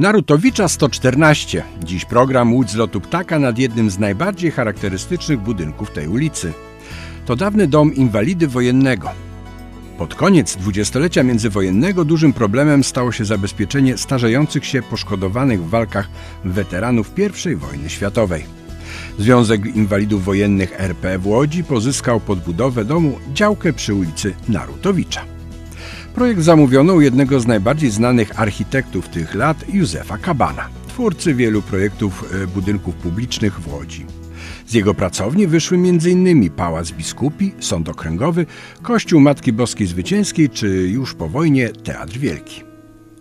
Narutowicza 114. Dziś program Łódź z lotu ptaka nad jednym z najbardziej charakterystycznych budynków tej ulicy. To dawny dom inwalidy wojennego. Pod koniec dwudziestolecia międzywojennego dużym problemem stało się zabezpieczenie starzejących się poszkodowanych w walkach weteranów I wojny światowej. Związek Inwalidów Wojennych RP w Łodzi pozyskał pod budowę domu działkę przy ulicy Narutowicza. Projekt zamówiono u jednego z najbardziej znanych architektów tych lat, Józefa Kabana, twórcy wielu projektów e, budynków publicznych w Łodzi. Z jego pracowni wyszły m.in. Pałac Biskupi, Sąd Okręgowy, Kościół Matki Boskiej Zwycięskiej czy już po wojnie Teatr Wielki.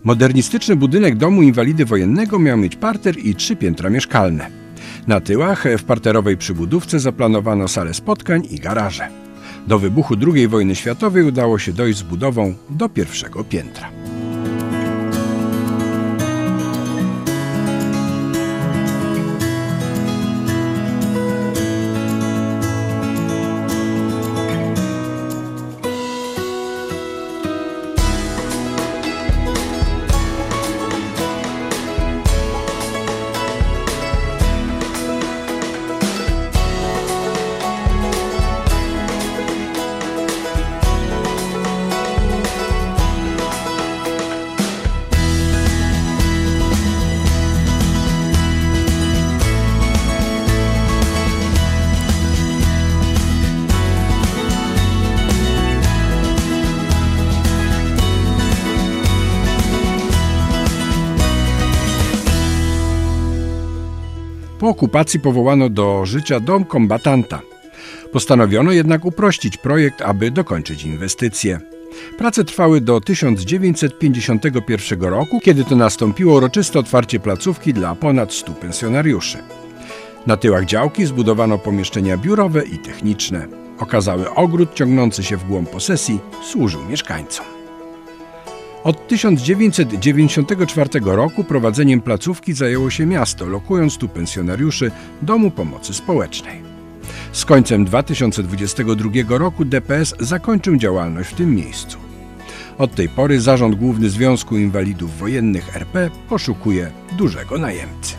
Modernistyczny budynek domu inwalidy wojennego miał mieć parter i trzy piętra mieszkalne. Na tyłach e, w parterowej przybudówce zaplanowano salę spotkań i garaże. Do wybuchu II wojny światowej udało się dojść z budową do pierwszego piętra. Po okupacji powołano do życia dom kombatanta. Postanowiono jednak uprościć projekt, aby dokończyć inwestycje. Prace trwały do 1951 roku, kiedy to nastąpiło uroczyste otwarcie placówki dla ponad 100 pensjonariuszy. Na tyłach działki zbudowano pomieszczenia biurowe i techniczne. Okazały ogród ciągnący się w głąb posesji służył mieszkańcom. Od 1994 roku prowadzeniem placówki zajęło się miasto, lokując tu pensjonariuszy Domu Pomocy Społecznej. Z końcem 2022 roku DPS zakończył działalność w tym miejscu. Od tej pory Zarząd Główny Związku Inwalidów Wojennych RP poszukuje dużego najemcy.